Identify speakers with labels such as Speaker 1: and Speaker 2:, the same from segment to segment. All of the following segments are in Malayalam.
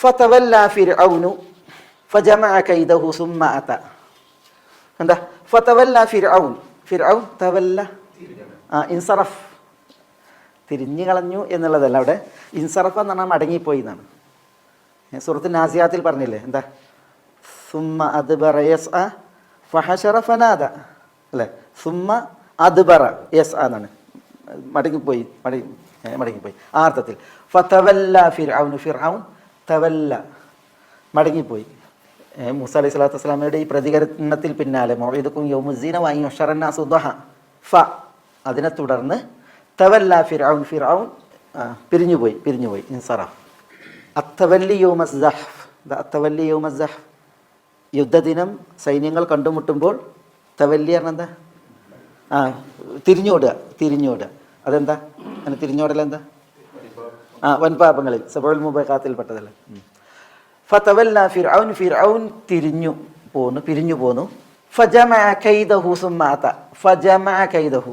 Speaker 1: ഫതവല്ല ഫിർഔനു ഫജമഅ കൈദഹു സുമ്മ അത എന്താ ഫതവല്ല ഫിർഔൻ ഫിർഔൻ തവല്ല ആ ഇൻസറഫ്. തിരിഞ്ഞു കളഞ്ഞു എന്നുള്ളതല്ല അവിടെ. ഇൻസറഫ് എന്ന് പറഞ്ഞാൽ മടങ്ങിപ്പോയി എന്നാണ്. സുഹൃത്ത് നാസിയാത്തിൽ പറഞ്ഞില്ലേ? എന്താ? സുമ്മ അദ്ബറ യസ് അ ഫഹഷറ ഫനാദ അല്ലേ? സുമ്മ അദ്ബറ യസ് ആണ് എന്നാണ്. മടങ്ങിപ്പോയി. മടങ്ങി മടങ്ങിപ്പോയി. ആ അർത്ഥത്തിൽ. ഫതവല്ല ഫിർഔൻ ഫിർഔൻ തവല്ല. മടങ്ങിപ്പോയി. മൂസ അലൈഹി സ്വലാത്തു വസ്സലാമയുടെ ഈ പ്രതികരണത്തിൽ പിന്നാലെ മൊയ്തുക്കും യൗമുസീന വാങ്ങി ഉഷറന്നാസുദഹ ഫ. അതിനെ തുടർന്ന് തവല്ല ഫിർഔൻ ആ, പിരിഞ്ഞുപോയി പിരിഞ്ഞുപോയി ഇൻസറഫ്. അത്തവല്ലി സഹഫ് അത്തവല്ലി സഹഫ് യുദ്ധദിനം സൈന്യങ്ങൾ കണ്ടുമുട്ടുമ്പോൾ തവല്ലി പറഞ്ഞ എന്താ? ആ തിരിഞ്ഞോടുക തിരിഞ്ഞോടുക. അതെന്താ? അങ്ങനെ തിരിഞ്ഞോടല എന്താ? ആ വൻപാപങ്ങളിൽ സബോൾ മുബൈഖാത്തിൽപ്പെട്ടതല്ലേ. ഫതവല്ല ഫിർഔൻ ഫിർഔൻ തിരിഞ്ഞു പോന്നു പിരിഞ്ഞു പോന്നു. ഫജമഅ കൈദഹു സുമ്മ ഫജമ കൈദഹു.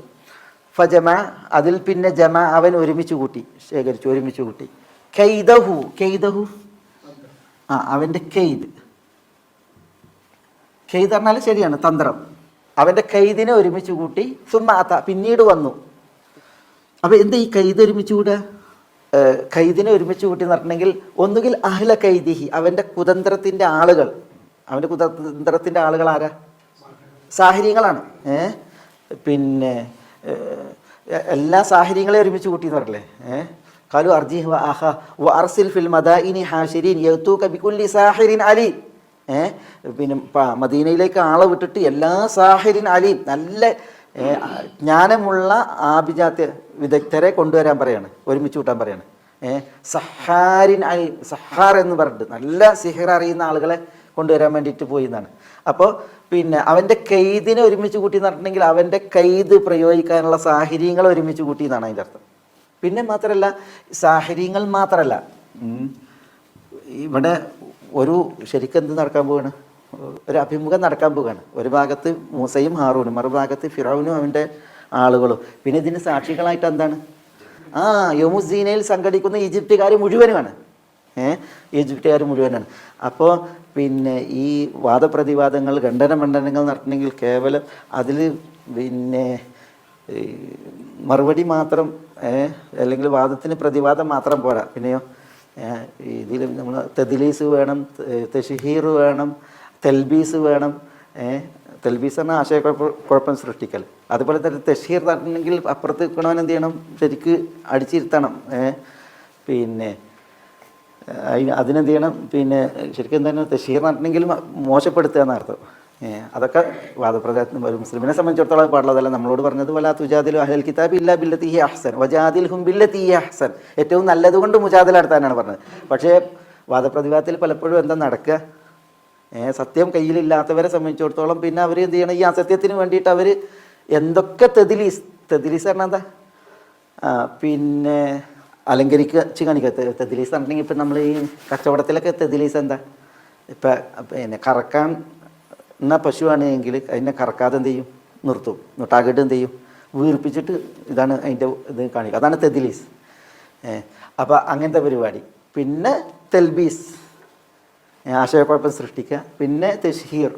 Speaker 1: ഫജമ അതിൽ പിന്നെ ജമ അവൻ ഒരുമിച്ച് കൂട്ടി ശേഖരിച്ചു ഒരുമിച്ച് കൂട്ടി. കൈദഹു കൈദഹു? ആ അവന്റെ കെയ്ദ് കെയ്ത് പറഞ്ഞാൽ ശരിയാണ് തന്ത്രം. അവന്റെ കൈദിനെ ഒരുമിച്ച് കൂട്ടി സുമ്മാത്ത പിന്നീട് വന്നു. അപ്പോൾ എന്താ ഈ കൈദ് ഒരുമിച്ച് കൂടുക ഏഹ് കൈദിനെ ഒരുമിച്ച് കൂട്ടി പറഞ്ഞിട്ടുണ്ടെങ്കിൽ ഒന്നുകിൽ അഹ്ല കൈദിഹി അവന്റെ കുതന്ത്രത്തിന്റെ ആളുകൾ. അവന്റെ കുതന്ത്രത്തിന്റെ ആളുകൾ ആരാ? സാഹചര്യങ്ങളാണ് പിന്നെ എല്ലാ സാഹചര്യങ്ങളെയും ഒരുമിച്ച് കൂട്ടി എന്ന് പറഞ്ഞില്ലേ ഏഹ് കാലു അർജിഹ് വ അർസിൽ ഫിൽ മദാഇനി ഹാഷിരീൻ യൗതൂക ബികുല്ലി സാഹിറിൻ അലി. ഏ പിന്നെ മദീനയിലേക്ക് ആളെ വിട്ടിട്ട് എല്ലാ സാഹിരിൻ അലി. നല്ല ജ്ഞാനമുള്ള ആഭിജാത്യ വിദഗ്ധരെ കൊണ്ടുവരാൻ പറയാണ് ഒരുമിച്ച് കൂട്ടാൻ പറയാണ്. ഏഹ് സഹാരിൻ അലി സഹാർ എന്ന് പറഞ്ഞിട്ട് നല്ല സിഹർ അറിയുന്ന ആളുകളെ കൊണ്ടുവരാൻ വേണ്ടിയിട്ട് പോയി എന്നാണ്. അപ്പോൾ പിന്നെ അവന്റെ കൈദിനെ ഒരുമിച്ച് കൂട്ടി പറഞ്ഞിട്ടുണ്ടെങ്കിൽ അവന്റെ കൈദ് പ്രയോഗിക്കാനുള്ള സാഹചര്യങ്ങൾ ഒരുമിച്ച് കൂട്ടി എന്നാണ് അതിന്റെ അർത്ഥം. പിന്നെ മാത്രമല്ല സാഹചര്യങ്ങൾ മാത്രമല്ല ഇവിടെ ഒരു ശരിക്കും എന്ത് നടക്കാൻ പോവാണ്? ഒരു അഭിമുഖം നടക്കാൻ പോവുകയാണ് ഒരു ഭാഗത്ത് മൂസയും ഹാറൂനും മറുഭാഗത്ത് ഫിറൌനും അവന്റെ ആളുകളും. പിന്നെ ഇതിന് സാക്ഷികളായിട്ട് എന്താണ്? ആ യമുസീനയിൽ സംഘടിക്കുന്ന ഈജിപ്തുകാർ മുഴുവനുമാണ്. ഏഹ് ഈജിപ്തുകാർ മുഴുവനാണ്. അപ്പോൾ പിന്നെ ഈ വാദപ്രതിവാദങ്ങൾ ഖണ്ഡന മണ്ഡനങ്ങൾ നടത്തണമെങ്കിൽ കേവലം അതിൽ പിന്നെ മറുപടി മാത്രം അല്ലെങ്കിൽ വാദത്തിന് പ്രതിവാദം മാത്രം പോരാ. പിന്നെയോ ഇതിൽ നമ്മൾ തെദിലീസ് വേണം തെഷഹീർ വേണം തെൽബീസ് വേണം ഏ, എന്ന ആശയക്കുഴപ്പം കുഴപ്പം സൃഷ്ടിക്കൽ. അതുപോലെ തന്നെ തഷീർ നടത്തണമെങ്കിൽ അപ്പുറത്ത് നിൽക്കണവൻ എന്ത് ചെയ്യണം? ശരിക്ക് അടിച്ചിരുത്തണം. പിന്നെ അതിന് അതിനെന്ത് ചെയ്യണം? പിന്നെ ശരിക്കും എന്താണ്? തഷീർ നടത്തണമെങ്കിൽ മോശപ്പെടുത്തുക എന്നർത്ഥം അതൊക്കെ വാദപ്രചാരത്തിന് ഒരു മുസ്ലിമിനെ സംബന്ധിച്ചിടത്തോളം പാടുള്ളതല്ല. നമ്മളോട് പറഞ്ഞത് വലാ തുജാദിൽ അഹൽ കിതാബ് ഇല്ല ബില്ലത്തി അഹ്സൻ വജാദിൽ ഹും ബില്ലത്തി അഹ്സൻ. ഏറ്റവും നല്ലതുകൊണ്ട് മുജാദിൽ നടത്താനാണ് പറഞ്ഞത്. പക്ഷേ വാദപ്രതിവാദത്തിൽ പലപ്പോഴും എന്താ നടക്കുക? സത്യം കയ്യിലില്ലാത്തവരെ സംബന്ധിച്ചിടത്തോളം പിന്നെ അവർ എന്ത് ചെയ്യണം? ഈ അസത്യത്തിന് വേണ്ടിയിട്ട് അവർ എന്തൊക്കെ തെതിലീസ് തെതിലീസ് പറഞ്ഞാൽ എന്താ? പിന്നെ അലങ്കരിച്ച് കാണിക്കുക. തെതിലീസ് പറഞ്ഞിട്ടുണ്ടെങ്കിൽ ഇപ്പം നമ്മൾ ഈ കച്ചവടത്തിലൊക്കെ തെതിലീസ് എന്താ? ഇപ്പം പിന്നെ കറക്കാൻ എന്ന പശുവാണെങ്കിൽ അതിനെ കറക്കാതെ എന്ത് ചെയ്യും? നിർത്തും. എന്നിട്ടാകിട്ട് എന്ത് ചെയ്യും? വീർപ്പിച്ചിട്ട് ഇതാണ് അതിന്റെ ഇത് കാണിക്കുക. അതാണ് തെതിലീസ്. അപ്പോൾ അങ്ങനത്തെ പരിപാടി. പിന്നെ തെൽബീസ്. ആശയക്കുഴപ്പം സൃഷ്ടിക്കുക. പിന്നെ തെഷീർ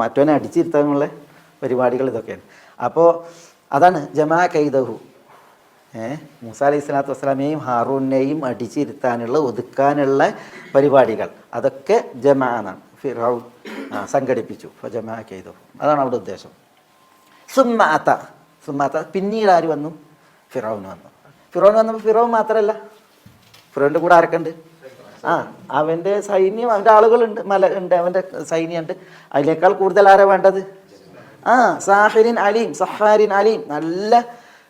Speaker 1: മറ്റവനെ അടിച്ചിരുത്താനുള്ള പരിപാടികൾ ഇതൊക്കെയാണ്. അപ്പോൾ അതാണ് ജമാ കൈതഹു മൂസ അലൈഹി സ്വലാത്തു വസ്സലാമേയും ഹാറൂനെയും അടിച്ചിരുത്താനുള്ള ഒതുക്കാനുള്ള പരിപാടികൾ. അതൊക്കെ ജമാ എന്നാണ്. ഫിറൗ സംഘടിപ്പിച്ചു. ജമാ കൈതഹു അതാണ് അവിടെ ഉദ്ദേശം. സുമ്മാത്ത സുമ്മാത്ത പിന്നീട് ആര് വന്നു? ഫിറൌന് വന്നു. ഫിറോൻ വന്നപ്പോൾ ഫിറോൻ മാത്രമല്ല ഫിറോന്റെ കൂടെ ആരൊക്കെ ഉണ്ട്? ആ അവന്റെ സൈന്യം അവന്റെ ആളുകളുണ്ട് മല ഉണ്ട് അവന്റെ സൈന്യമുണ്ട്. അതിനേക്കാൾ കൂടുതൽ ആരാ വേണ്ടത്? ആ സാഹിരിൻ അലീം സഹാരിൻ അലീം. നല്ല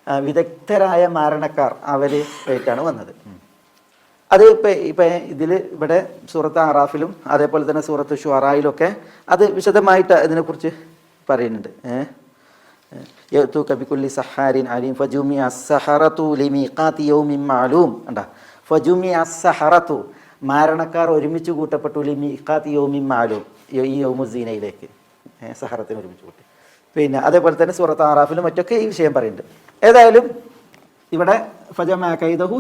Speaker 1: വിദഗ്ധരായ മാരണക്കാർ അവർ ആയിട്ടാണ് വന്നത്. അത് ഇപ്പം ഇപ്പം ഇതിൽ ഇവിടെ സൂറത്ത് ആറാഫിലും അതേപോലെ തന്നെ സൂറത്ത് ഷുറായിലൊക്കെ അത് വിശദമായിട്ട് ഇതിനെക്കുറിച്ച് പറയുന്നുണ്ട്. ഏഹ് ഫജുമി അസ്സഹറത്തു മാരണക്കാർ ഒരുമിച്ച് കൂട്ടപ്പെട്ടു. മീഖാത്ത് യോമി മാലും. ഈ യൗമുസീനയിലേക്ക്. ഏഹ് സഹറത്തിന് ഒരുമിച്ച് കൂട്ടി. പിന്നെ അതേപോലെ തന്നെ സൂറത്ത് ആറാഫിലും മറ്റൊക്കെ ഈ വിഷയം പറയുന്നുണ്ട്. ഏതായാലും ഇവിടെ ഫജമാ കൈദഹു